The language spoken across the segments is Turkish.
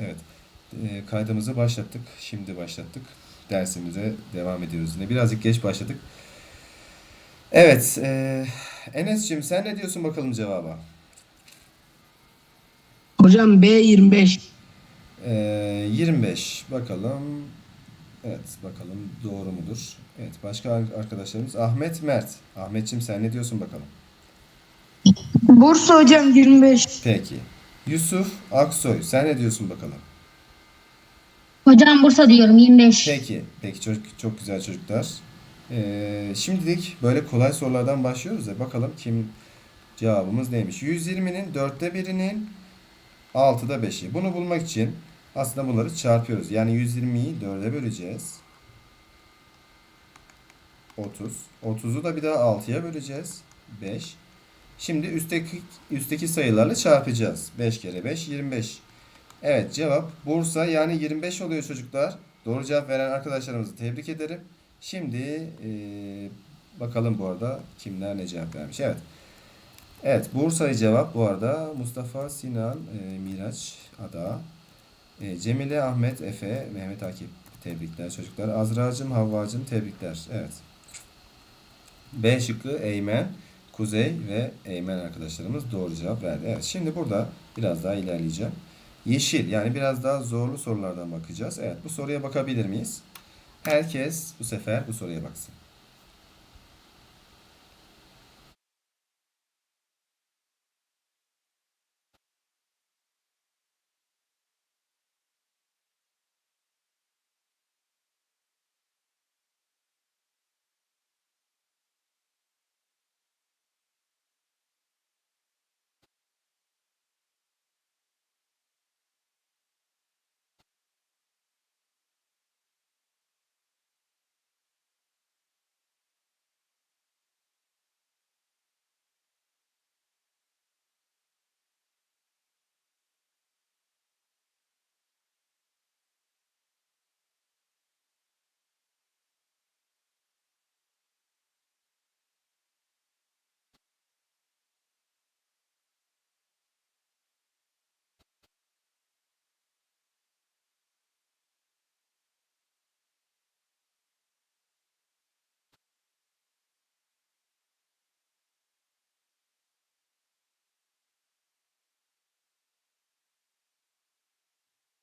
Evet. E, kaydımızı başlattık. Şimdi başlattık. Dersimize devam ediyoruz yine. Birazcık geç başladık. Evet. E, Enes'cim sen ne diyorsun bakalım cevaba? Hocam B25. E, 25. Bakalım. Evet bakalım doğru mudur? Evet başka arkadaşlarımız Ahmet Mert. Ahmetçim sen ne diyorsun bakalım? Bursa hocam 25. Peki. Yusuf Aksoy sen ne diyorsun bakalım? Hocam Bursa diyorum 25. Peki. Peki çok, çok güzel çocuklar. Ee, şimdilik böyle kolay sorulardan başlıyoruz ya. Bakalım kim cevabımız neymiş? 120'nin dörtte birinin altıda beşi. Bunu bulmak için aslında bunları çarpıyoruz. Yani 120'yi dörde böleceğiz. 30. 30'u da bir daha 6'ya böleceğiz. 5. Şimdi üstteki üstteki sayılarla çarpacağız. 5 kere 5 25. Evet cevap Bursa yani 25 oluyor çocuklar. Doğru cevap veren arkadaşlarımızı tebrik ederim. Şimdi eee, bakalım bu arada kimler ne cevap vermiş. Evet. Evet Bursa'yı cevap bu arada Mustafa, Sinan, eee, Miraç, Ada, eee, Cemile, Ahmet, Efe, Mehmet Akif tebrikler çocuklar. Azra'cığım, Havva'cığım tebrikler. Evet. B şıkkı Eymen, Kuzey ve Eymen arkadaşlarımız doğru cevap verdi. Evet şimdi burada biraz daha ilerleyeceğim. Yeşil yani biraz daha zorlu sorulardan bakacağız. Evet bu soruya bakabilir miyiz? Herkes bu sefer bu soruya baksın.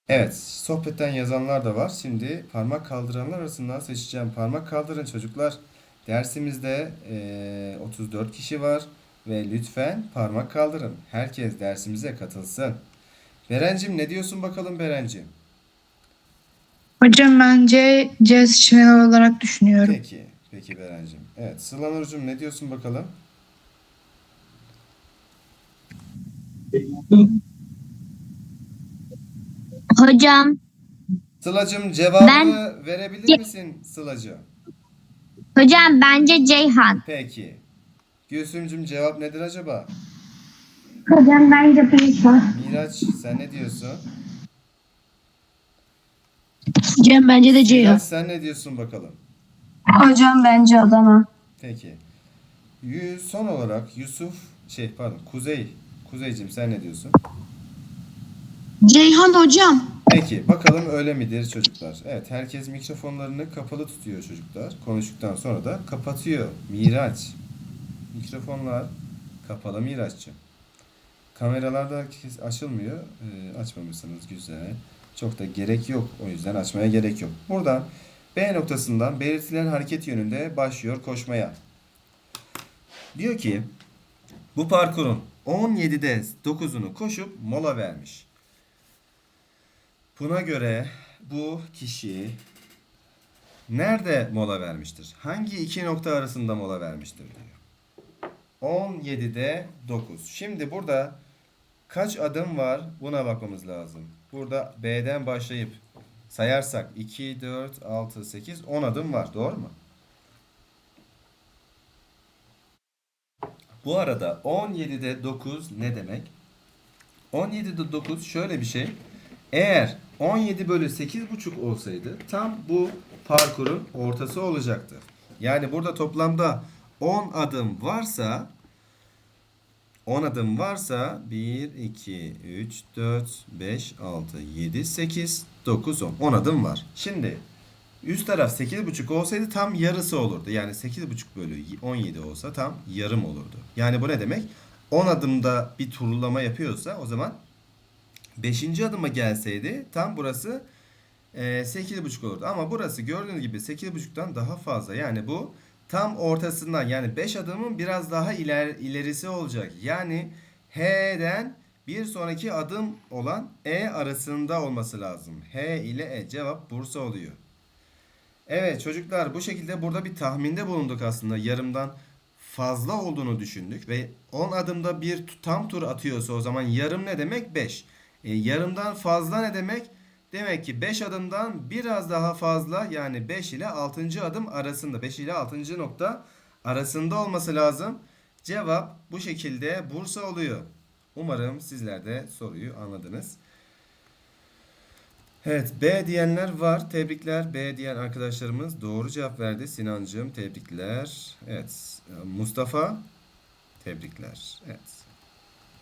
Evet, sohbetten yazanlar da var. Şimdi parmak kaldıranlar arasından seçeceğim. Parmak kaldırın çocuklar. Dersimizde eee, 34 kişi var ve lütfen parmak kaldırın. Herkes dersimize katılsın. Berencim ne diyorsun bakalım Berencim? Hocam bence C seçeneği olarak düşünüyorum. Peki, peki Berencim. Evet, Sıla Nurcuğum ne diyorsun bakalım? Hocam Sılacığım cevabını Ben- verebilir misin Sılacığım? hocam bence Ceyhan. Peki. Gülsümcüm cevap nedir acaba? Hocam bence Bursa. Miraç sen ne diyorsun? Cem bence de C Miraç sen ne diyorsun bakalım? Hocam bence Adana. Peki. Son olarak Yusuf şey pardon Kuzey. Kuzeycim sen ne diyorsun? Ceyhan hocam. Peki bakalım öyle midir çocuklar? Evet herkes mikrofonlarını kapalı tutuyor çocuklar. Konuştuktan sonra da kapatıyor. Miraç. Mikrofonlar kapalı Miraç'cığım. Kameralarda herkes açılmıyor. Ee, açmamışsınız güzel. Çok da gerek yok. O yüzden açmaya gerek yok. Buradan B noktasından belirtilen hareket yönünde başlıyor koşmaya. Diyor ki bu parkurun 17'de 9'unu koşup mola vermiş. Buna göre bu kişi nerede mola vermiştir? Hangi iki nokta arasında mola vermiştir diyor. 17'de 9. Şimdi burada kaç adım var buna bakmamız lazım. Burada B'den başlayıp sayarsak 2, 4, 6, 8, 10 adım var. Doğru mu? Bu arada 17'de 9 ne demek? 17'de 9 şöyle bir şey. Eğer 17 bölü 8,5 olsaydı tam bu parkurun ortası olacaktı. Yani burada toplamda 10 adım varsa 10 adım varsa 1, 2, 3, 4, 5, 6, 7, 8, 9, 10. 10 adım var. Şimdi üst taraf 8,5 olsaydı tam yarısı olurdu. Yani 8,5 bölü 17 olsa tam yarım olurdu. Yani bu ne demek? 10 adımda bir turlama yapıyorsa o zaman 5. adıma gelseydi tam burası e, 8,5 olurdu. Ama burası gördüğünüz gibi 8,5'tan daha fazla. Yani bu tam ortasından yani 5 adımın biraz daha iler, ilerisi olacak. Yani H'den bir sonraki adım olan E arasında olması lazım. H ile E cevap Bursa oluyor. Evet çocuklar bu şekilde burada bir tahminde bulunduk aslında. Yarımdan fazla olduğunu düşündük ve 10 adımda bir tam tur atıyorsa o zaman yarım ne demek? 5. E, yarımdan fazla ne demek? Demek ki 5 adımdan biraz daha fazla yani 5 ile 6. adım arasında 5 ile 6. nokta arasında olması lazım. Cevap bu şekilde Bursa oluyor. Umarım sizler de soruyu anladınız. Evet B diyenler var. Tebrikler. B diyen arkadaşlarımız doğru cevap verdi. Sinancığım tebrikler. Evet. Mustafa tebrikler. Evet.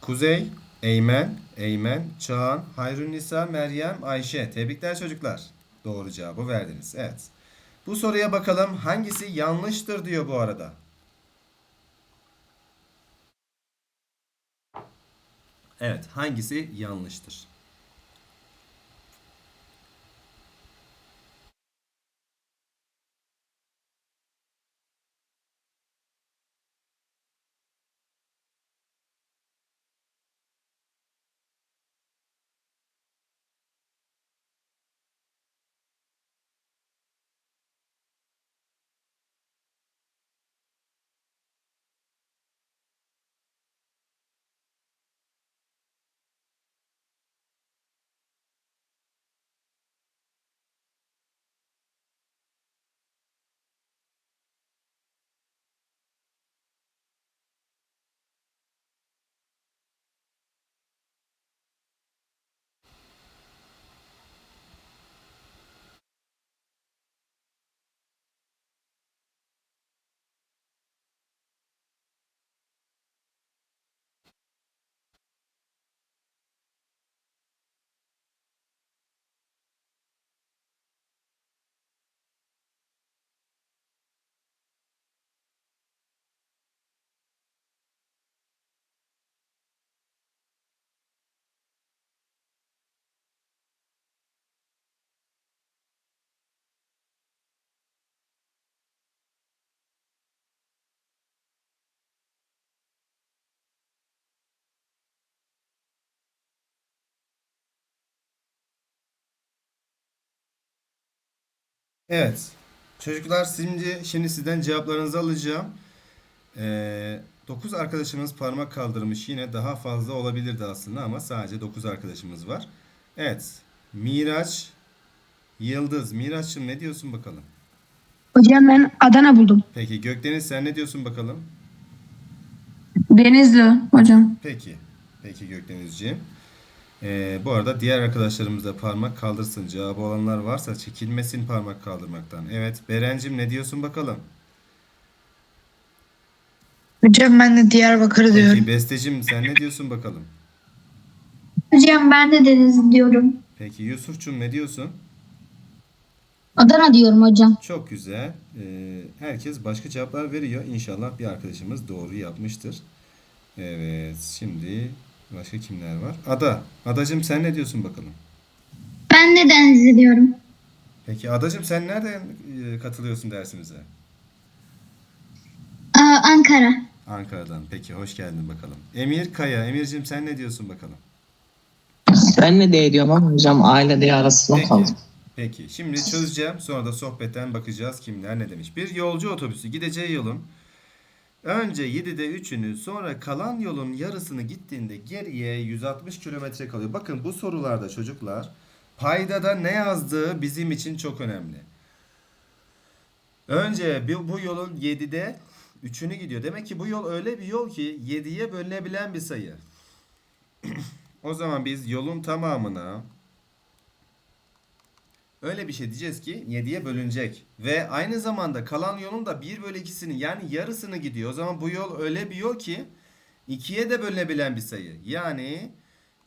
Kuzey, Eymen, Eymen, Çağan, Hayrünnisa, Meryem, Ayşe. Tebrikler çocuklar. Doğru cevabı verdiniz. Evet. Bu soruya bakalım hangisi yanlıştır diyor bu arada. Evet, hangisi yanlıştır? Evet. Çocuklar şimdi şimdi sizden cevaplarınızı alacağım. Ee, 9 arkadaşımız parmak kaldırmış. Yine daha fazla olabilirdi aslında ama sadece 9 arkadaşımız var. Evet. Miraç, Yıldız. Miraç'cığım ne diyorsun bakalım? Hocam ben Adana buldum. Peki Gökdeniz sen ne diyorsun bakalım? Denizli hocam. Peki. Peki Gökdenizciğim. Ee, bu arada diğer arkadaşlarımız da parmak kaldırsın. Cevabı olanlar varsa çekilmesin parmak kaldırmaktan. Evet. Berencim ne diyorsun bakalım? Hocam ben de Diyarbakır Peki Bestecim sen ne diyorsun bakalım? Hocam ben de Denizli diyorum. Peki Yusuf'cum ne diyorsun? Adana diyorum hocam. Çok güzel. Ee, herkes başka cevaplar veriyor. İnşallah bir arkadaşımız doğru yapmıştır. Evet. Şimdi başka kimler var? Ada. Adacım sen ne diyorsun bakalım? Ben de Denizli diyorum. Peki Adacım sen nereden e, katılıyorsun dersimize? Aa, Ankara. Ankara'dan. Peki hoş geldin bakalım. Emir Kaya. Emir'cim sen ne diyorsun bakalım? Ben ne de ediyorum ama hocam aile diye arasında Peki. kaldım. Peki. Şimdi çözeceğim. Sonra da sohbetten bakacağız kimler ne demiş. Bir yolcu otobüsü gideceği yolun önce 7'de 3'ünü sonra kalan yolun yarısını gittiğinde geriye 160 kilometre kalıyor. Bakın bu sorularda çocuklar paydada ne yazdığı bizim için çok önemli. Önce bu, yolun 7'de 3'ünü gidiyor. Demek ki bu yol öyle bir yol ki 7'ye bölünebilen bir sayı. o zaman biz yolun tamamına öyle bir şey diyeceğiz ki 7'ye bölünecek. Ve aynı zamanda kalan yolun da 1 bölü 2'sini yani yarısını gidiyor. O zaman bu yol öyle bir yol ki 2'ye de bölünebilen bir sayı. Yani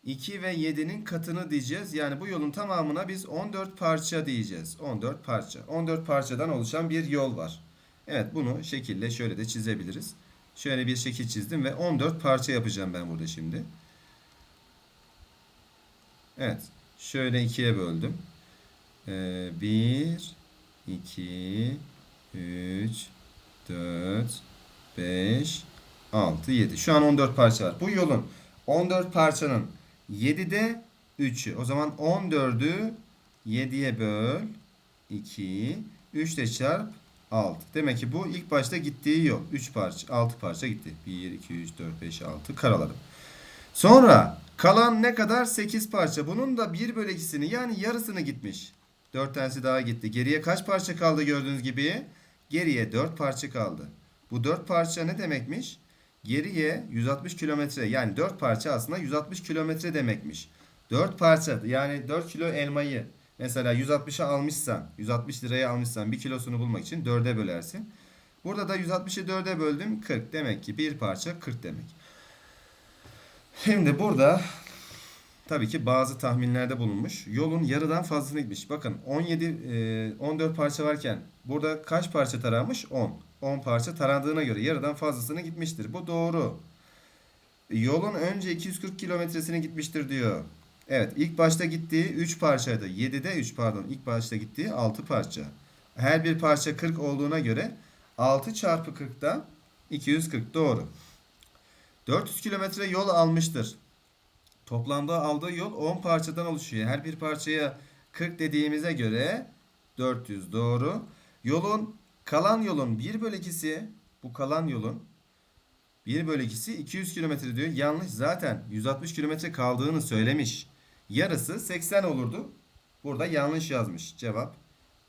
2 ve 7'nin katını diyeceğiz. Yani bu yolun tamamına biz 14 parça diyeceğiz. 14 parça. 14 parçadan oluşan bir yol var. Evet bunu şekille şöyle de çizebiliriz. Şöyle bir şekil çizdim ve 14 parça yapacağım ben burada şimdi. Evet. Şöyle ikiye böldüm. Ee, 1, 2, 3, 4, 5, 6, 7. Şu an 14 parça var. Bu yolun 14 parçanın 7'de 3'ü. O zaman 14'ü 7'ye böl. 2. 3 ile çarp 6. Demek ki bu ilk başta gittiği yol. 3 parça, 6 parça gitti. 1, 2, 3, 4, 5, 6 karaladım. Sonra kalan ne kadar? 8 parça. Bunun da 1 bölü 2'sini yani yarısını gitmiş. 4 tanesi daha gitti. Geriye kaç parça kaldı gördüğünüz gibi? Geriye 4 parça kaldı. Bu 4 parça ne demekmiş? Geriye 160 kilometre yani 4 parça aslında 160 kilometre demekmiş. 4 parça yani 4 kilo elmayı mesela 160'a almışsan 160 liraya almışsan 1 kilosunu bulmak için 4'e bölersin. Burada da 160'ı 4'e böldüm 40 demek ki bir parça 40 demek. Şimdi burada tabii ki bazı tahminlerde bulunmuş. Yolun yarıdan fazlasını gitmiş. Bakın 17 e, 14 parça varken burada kaç parça taranmış? 10. 10 parça tarandığına göre yarıdan fazlasını gitmiştir. Bu doğru. Yolun önce 240 kilometresini gitmiştir diyor. Evet ilk başta gittiği 3 parçaydı. 7'de 3 pardon ilk başta gittiği 6 parça. Her bir parça 40 olduğuna göre 6 çarpı 40'dan 240 doğru. 400 kilometre yol almıştır. Toplamda aldığı yol 10 parçadan oluşuyor. Her bir parçaya 40 dediğimize göre 400 doğru. Yolun kalan yolun 1 bölü 2'si bu kalan yolun 1 bölü 2'si 200 kilometre diyor. Yanlış zaten 160 kilometre kaldığını söylemiş. Yarısı 80 olurdu. Burada yanlış yazmış. Cevap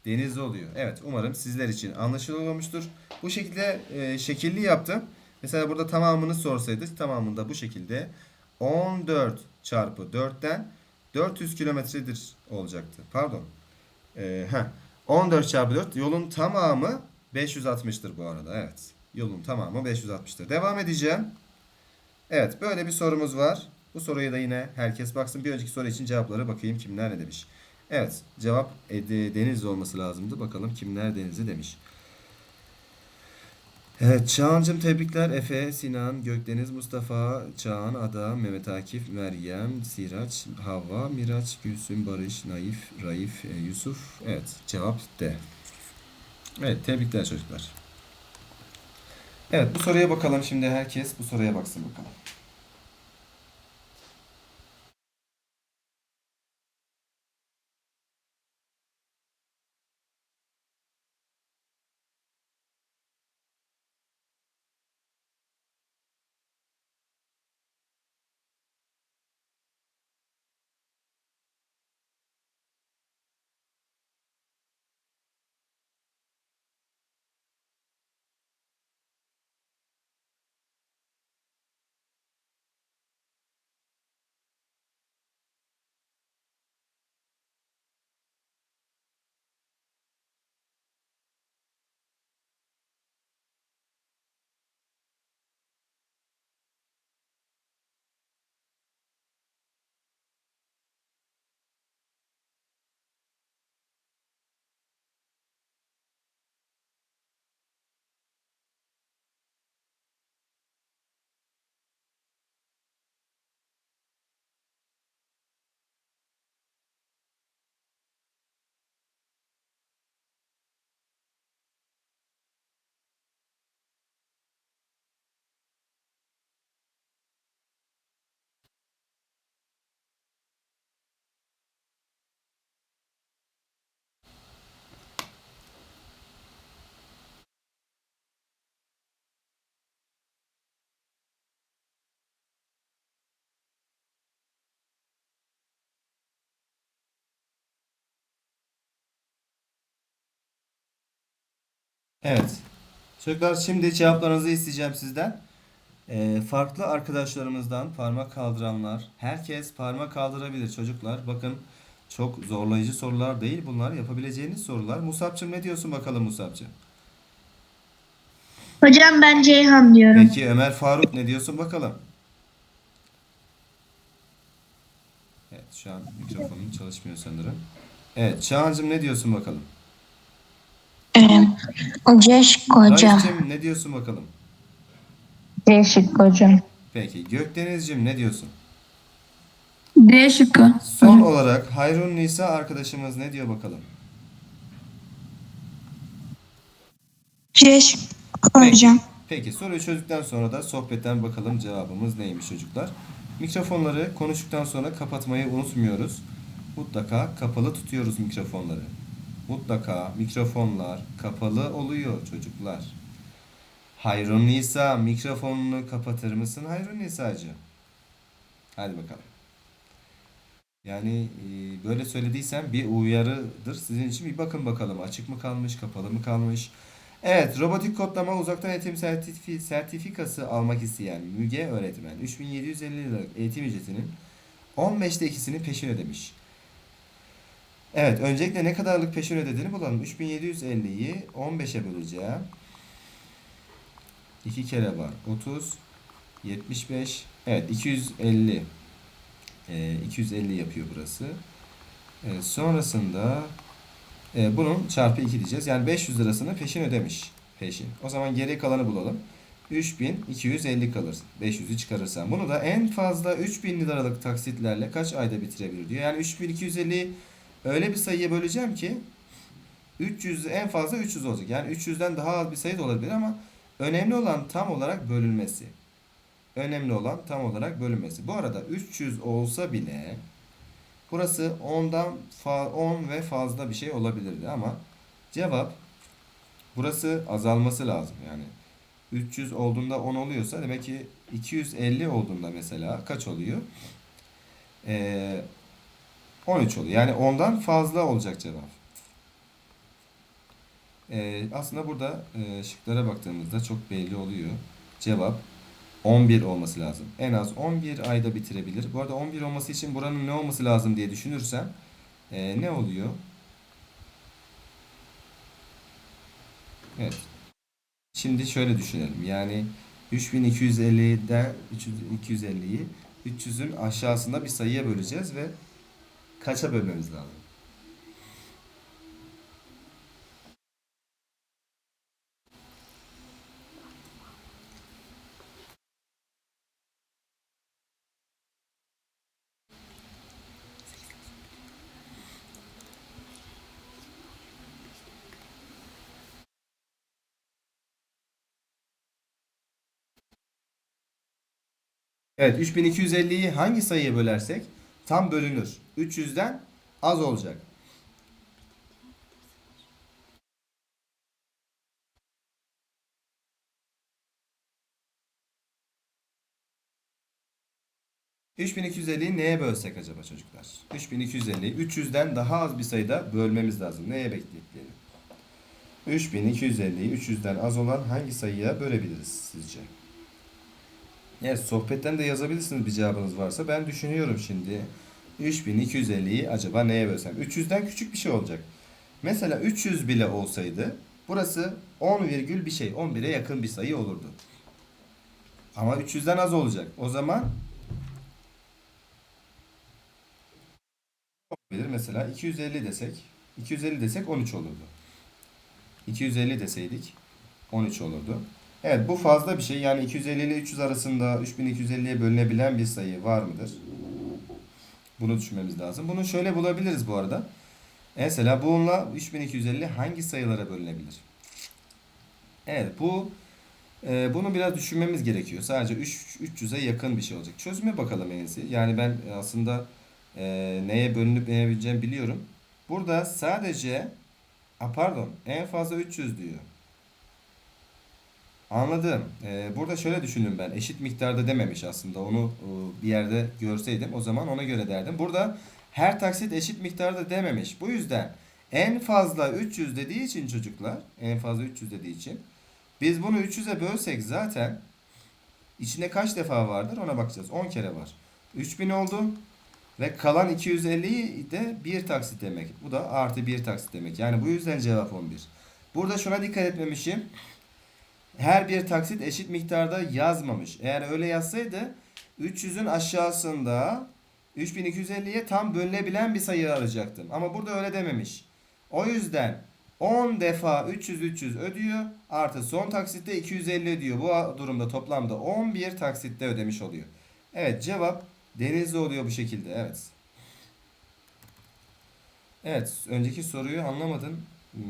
Denizli oluyor. Evet umarım sizler için anlaşılıyormuştur. Bu şekilde e, şekilli yaptım. Mesela burada tamamını sorsaydı tamamında bu şekilde 14 çarpı 4'ten 400 kilometredir olacaktı. Pardon. Ee, heh. 14 çarpı 4 yolun tamamı 560'tır bu arada. Evet. Yolun tamamı 560'tır. Devam edeceğim. Evet böyle bir sorumuz var. Bu soruya da yine herkes baksın. Bir önceki soru için cevaplara bakayım kimler ne demiş. Evet cevap Ede, Denizli olması lazımdı. Bakalım kimler Denizli demiş. Evet Çağan'cım tebrikler. Efe, Sinan, Gökdeniz, Mustafa, Çağan, Ada, Mehmet Akif, Meryem, Siraç, Havva, Miraç, Gülsüm, Barış, Naif, Raif, e, Yusuf. Evet cevap D. Evet tebrikler çocuklar. Evet bu soruya bakalım şimdi herkes bu soruya baksın bakalım. Evet. Çocuklar şimdi cevaplarınızı isteyeceğim sizden. Ee, farklı arkadaşlarımızdan parmak kaldıranlar. Herkes parmak kaldırabilir çocuklar. Bakın çok zorlayıcı sorular değil bunlar. Yapabileceğiniz sorular. Musab'cığım ne diyorsun bakalım Musab'cığım? Hocam ben Ceyhan diyorum. Peki Ömer Faruk ne diyorsun bakalım? Evet şu an mikrofonun çalışmıyor sanırım. Evet Çağan'cığım ne diyorsun bakalım? Ee, C şıkkı hocam. Dayıcığım ne diyorsun bakalım? C şıkkı hocam. Peki Gökdeniz'cim ne diyorsun? D şıkkı. Son olarak Hayrun Nisa arkadaşımız ne diyor bakalım? C şıkkı Peki. Peki soruyu çözdükten sonra da sohbetten bakalım cevabımız neymiş çocuklar. Mikrofonları konuştuktan sonra kapatmayı unutmuyoruz. Mutlaka kapalı tutuyoruz mikrofonları. Mutlaka mikrofonlar kapalı oluyor çocuklar. Hayrun Nisa mikrofonunu kapatır mısın Hayrun Nisa'cığım? Hadi bakalım. Yani e, böyle söylediysem bir uyarıdır. Sizin için bir bakın bakalım açık mı kalmış, kapalı mı kalmış. Evet, robotik kodlama uzaktan eğitim sertifi- sertifikası almak isteyen Müge öğretmen 3750 liralık eğitim ücretinin 15'te ikisini peşin ödemiş. Evet, öncelikle ne kadarlık peşin ödediğini bulalım. 3750'yi 15'e böleceğim. 2 kere var. 30, 75, evet 250. Ee, 250 yapıyor burası. Ee, sonrasında e, bunun çarpı 2 diyeceğiz. Yani 500 lirasını peşin ödemiş. Peşin. O zaman geri kalanı bulalım. 3250 kalır. 500'ü çıkarırsan. Bunu da en fazla 3000 liralık taksitlerle kaç ayda bitirebilir diyor. Yani 3250'yi öyle bir sayıya böleceğim ki 300 en fazla 300 olacak. Yani 300'den daha az bir sayı da olabilir ama önemli olan tam olarak bölünmesi. Önemli olan tam olarak bölünmesi. Bu arada 300 olsa bile burası 10'dan fa 10 ve fazla bir şey olabilirdi ama cevap burası azalması lazım. Yani 300 olduğunda 10 oluyorsa demek ki 250 olduğunda mesela kaç oluyor? Ee, 13 oluyor. Yani 10'dan fazla olacak cevap. Ee, aslında burada e, şıklara baktığımızda çok belli oluyor. Cevap 11 olması lazım. En az 11 ayda bitirebilir. Bu arada 11 olması için buranın ne olması lazım diye düşünürsem e, ne oluyor? Evet. Şimdi şöyle düşünelim. Yani 3250'den 250'yi 300'ün aşağısında bir sayıya böleceğiz ve kaça bölmemiz lazım? Evet 3250'yi hangi sayıya bölersek tam bölünür. 300'den az olacak. ...3250'yi neye bölsek acaba çocuklar? 3250'yi 300'den daha az bir sayıda bölmemiz lazım. Neye bekleyelim? 3250'yi 300'den az olan hangi sayıya bölebiliriz sizce? Evet sohbetten de yazabilirsiniz bir cevabınız varsa. Ben düşünüyorum şimdi. 3250'yi acaba neye bölsem? 300'den küçük bir şey olacak. Mesela 300 bile olsaydı burası 10 virgül bir şey. 11'e yakın bir sayı olurdu. Ama 300'den az olacak. O zaman olabilir. Mesela 250 desek 250 desek 13 olurdu. 250 deseydik 13 olurdu. Evet bu fazla bir şey. Yani 250 ile 300 arasında 3250'ye bölünebilen bir sayı var mıdır? Bunu düşünmemiz lazım. Bunu şöyle bulabiliriz bu arada. Mesela bununla 3250 hangi sayılara bölünebilir? Evet bu e, bunu biraz düşünmemiz gerekiyor. Sadece 3 300'e yakın bir şey olacak. Çözüme bakalım en iyisi. Yani ben aslında e, neye bölünüp neye bileceğimi biliyorum. Burada sadece a, pardon en fazla 300 diyor. Anladım. Ee, burada şöyle düşündüm ben. Eşit miktarda dememiş aslında. Onu e, bir yerde görseydim o zaman ona göre derdim. Burada her taksit eşit miktarda dememiş. Bu yüzden en fazla 300 dediği için çocuklar, en fazla 300 dediği için biz bunu 300'e bölsek zaten içinde kaç defa vardır ona bakacağız. 10 kere var. 3000 oldu ve kalan 250'yi de bir taksit demek. Bu da artı bir taksit demek. Yani bu yüzden cevap 11. Burada şuna dikkat etmemişim her bir taksit eşit miktarda yazmamış. Eğer öyle yazsaydı 300'ün aşağısında 3250'ye tam bölünebilen bir sayı arayacaktım. Ama burada öyle dememiş. O yüzden 10 defa 300 300 ödüyor. Artı son taksitte 250 ödüyor. Bu durumda toplamda 11 taksitte ödemiş oluyor. Evet cevap Denizli oluyor bu şekilde. Evet. Evet önceki soruyu anlamadın. Hmm,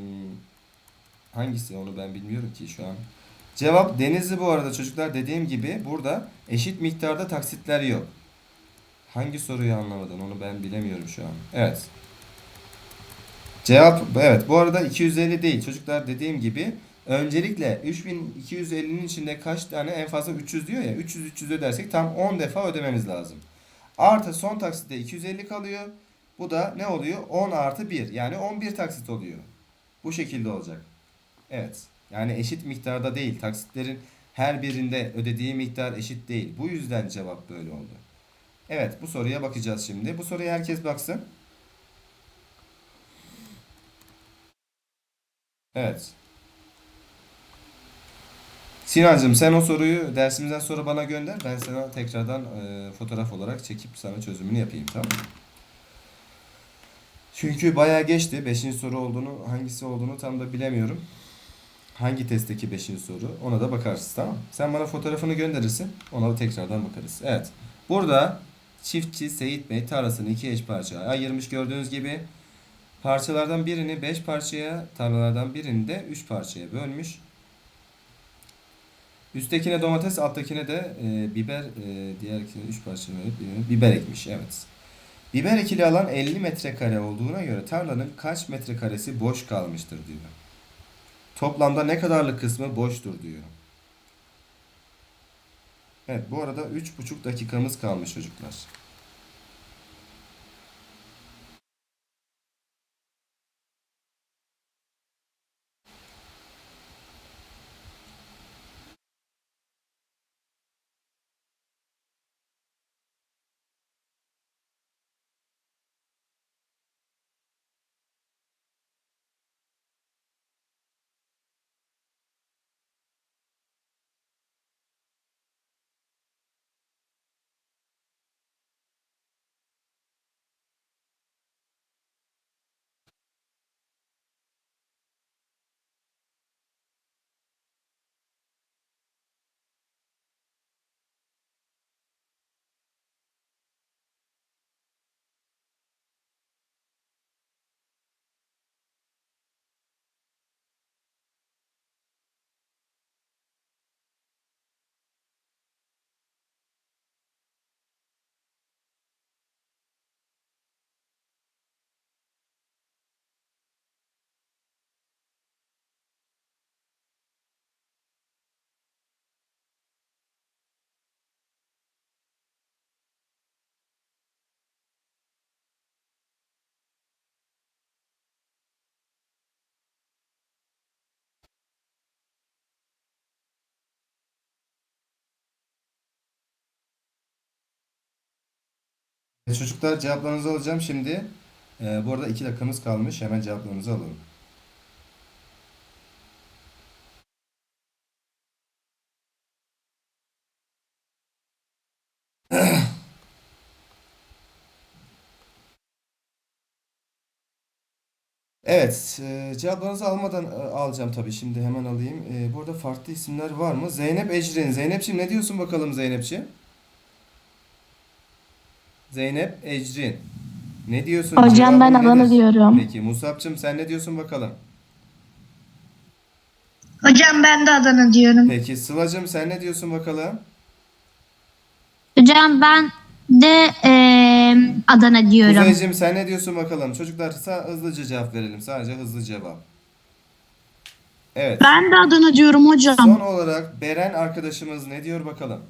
hangisi onu ben bilmiyorum ki şu an. Cevap Denizli bu arada çocuklar dediğim gibi burada eşit miktarda taksitler yok. Hangi soruyu anlamadın onu ben bilemiyorum şu an. Evet. Cevap evet bu arada 250 değil çocuklar dediğim gibi öncelikle 3250'nin içinde kaç tane en fazla 300 diyor ya 300 300 ödersek tam 10 defa ödememiz lazım. Artı son taksitte 250 kalıyor. Bu da ne oluyor? 10 artı 1 yani 11 taksit oluyor. Bu şekilde olacak. Evet. Yani eşit miktarda değil. Taksitlerin her birinde ödediği miktar eşit değil. Bu yüzden cevap böyle oldu. Evet bu soruya bakacağız şimdi. Bu soruya herkes baksın. Evet. Sinancığım sen o soruyu dersimizden sonra bana gönder. Ben sana tekrardan e, fotoğraf olarak çekip sana çözümünü yapayım tamam mı? Çünkü bayağı geçti. Beşinci soru olduğunu, hangisi olduğunu tam da bilemiyorum. Hangi testteki beşinci soru? Ona da bakarız tamam? Sen bana fotoğrafını gönderirsin. Ona da tekrardan bakarız. Evet. Burada çiftçi Seyit Bey tarlasını iki eş parçaya ayırmış gördüğünüz gibi. Parçalardan birini 5 parçaya, tarlalardan birini de 3 parçaya bölmüş. Üsttekine domates, alttakine de e, biber, e, diğer ikisine 3 parça bölüp biber ekmiş. Evet. Biber ekili alan 50 metrekare olduğuna göre tarlanın kaç metrekaresi boş kalmıştır diyor. Toplamda ne kadarlık kısmı boştur diyor. Evet bu arada 3,5 dakikamız kalmış çocuklar. Çocuklar cevaplarınızı alacağım şimdi. Ee, bu arada 2 dakikamız kalmış. Hemen cevaplarınızı alalım. Evet, e, cevaplarınızı almadan e, alacağım tabii. Şimdi hemen alayım. E, burada farklı isimler var mı? Zeynep Ecrin. Zeynep'ciğim ne diyorsun bakalım Zeynep'ciğim? Zeynep Ecrin. Ne diyorsun? Hocam ben Cevabın Adana nedir? diyorum. Peki Musab'cığım sen ne diyorsun bakalım? Hocam ben de Adana diyorum. Peki Sıla'cığım sen ne diyorsun bakalım? Hocam ben de eee, Adana diyorum. Kuzeyciğim sen ne diyorsun bakalım? Çocuklar sa- hızlıca cevap verelim. Sadece hızlı cevap. Evet. Ben de Adana diyorum hocam. Son olarak Beren arkadaşımız ne diyor bakalım?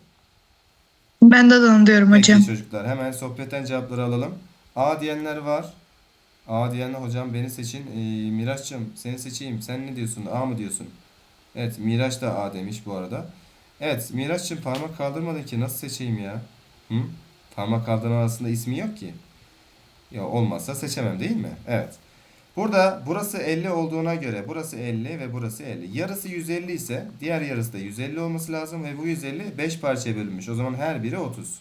Ben de Adana diyorum Peki çocuklar hemen sohbetten cevapları alalım. A diyenler var. A diyenler hocam beni seçin. Ee, Miraç'cığım seni seçeyim. Sen ne diyorsun? A mı diyorsun? Evet Miraç da A demiş bu arada. Evet Miraç'cığım parmak kaldırmadın ki nasıl seçeyim ya? Hı? Parmak kaldırma arasında ismi yok ki. Ya olmazsa seçemem değil mi? Evet. Burada burası 50 olduğuna göre burası 50 ve burası 50. Yarısı 150 ise diğer yarısı da 150 olması lazım ve bu 150 5 parçaya bölünmüş. O zaman her biri 30.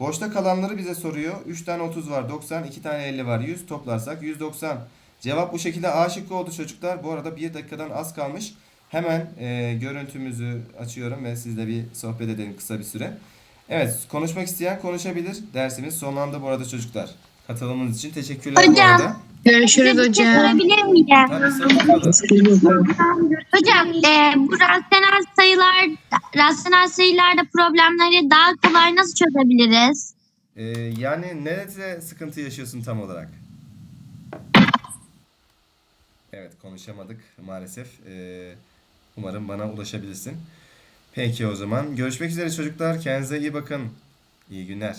Boşta kalanları bize soruyor. 3 tane 30 var 90, 2 tane 50 var 100 toplarsak 190. Cevap bu şekilde A şıkkı oldu çocuklar. Bu arada 1 dakikadan az kalmış. Hemen e, görüntümüzü açıyorum ve sizle bir sohbet edelim kısa bir süre. Evet konuşmak isteyen konuşabilir. Dersimiz sonlandı bu arada çocuklar. Katılımınız için teşekkürler bu Hocam. arada. Görüşürüz Size bir şey hocam. sorabilir miyim? Tabii sorun. Hocam e, bu rasyonel sayılar, rasyonel sayılarda problemleri daha kolay nasıl çözebiliriz? Ee, yani nerede sıkıntı yaşıyorsun tam olarak? Evet konuşamadık maalesef. Ee, umarım bana ulaşabilirsin. Peki o zaman görüşmek üzere çocuklar. Kendinize iyi bakın. İyi günler.